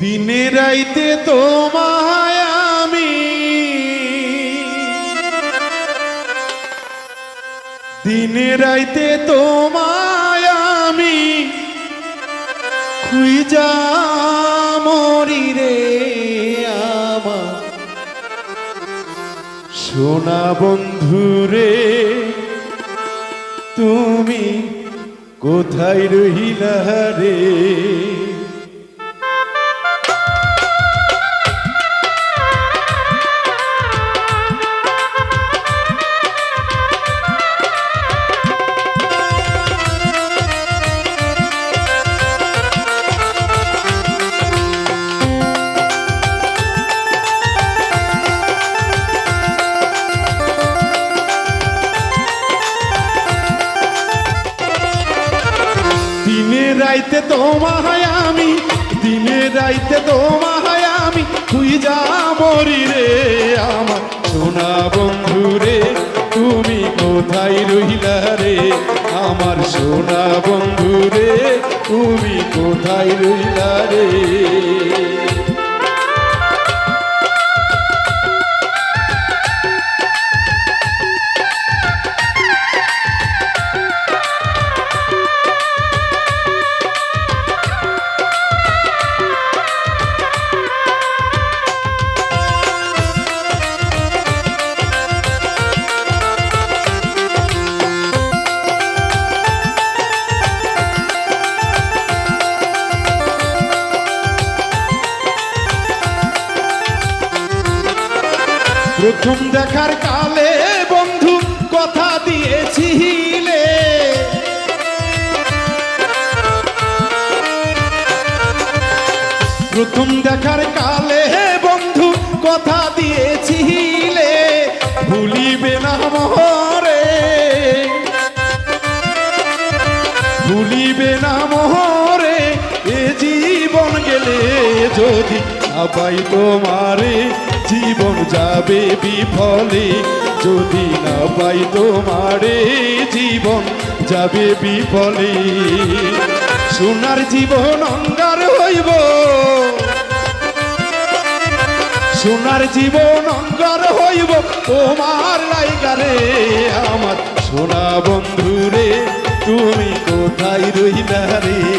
দিনে রাইতে তোমায় আমি। দিনে রাইতে তোমায় আমি। খুইজা মরি রে আমার। সোনা বন্ধু রে, তুমি কোথায় রহিলা রে? রাইতে তোমায় আমি, দিনে রাইতে তোমায় আমি, তুই যা মরি রে আমার। সোনা বন্ধু রে, তুমি কোথায় রইলা রে? আমার সোনা বন্ধু রে, তুমি কোথায় রইলা রে? প্রথম দেখার কালে বন্ধু কথা দিয়েছিলে। প্রথম দেখার কালে বন্ধু কথা দিয়েছিলে। ভুলিবে না মহরে। ভুলিবে না মোহরে। এ জীবন গেলে যদি না পাই তোমারে জীবন যাবে বিফলে। যদি না পাই তোমারে, জীবন যাবে বিফলে। সোনার জীবন অঙ্গার হইব। সোনার জীবন অঙ্গার হইব। তোমার লাইগারে আমার সোনা বন্ধু রে তুমি কোথায় রইলা রে?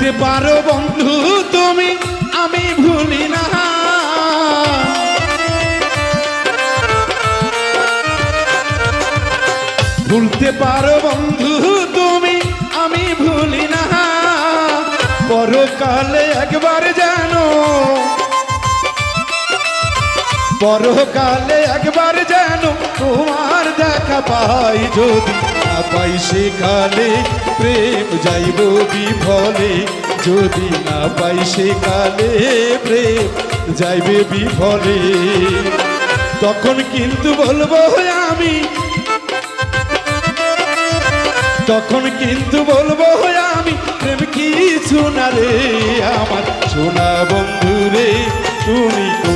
ভুলতে পারো বন্ধু তুমি, আমি ভুলি না। ভুলতে পারো বন্ধু তুমি, আমি ভুলি না। পরকালে একবার জানো পরকালে একবার যেন তোমার দেখা পাই যদি না পাই সেকালে প্রেম যাইব বিফলে। যদি না পাই সেকালে প্রেম যাইবে বিফলে। তখন কিন্তু বলব আমি, তখন কিন্তু বলব আমি, প্রেম কিছু না রে আমার। সোনা বন্ধু রে তুমি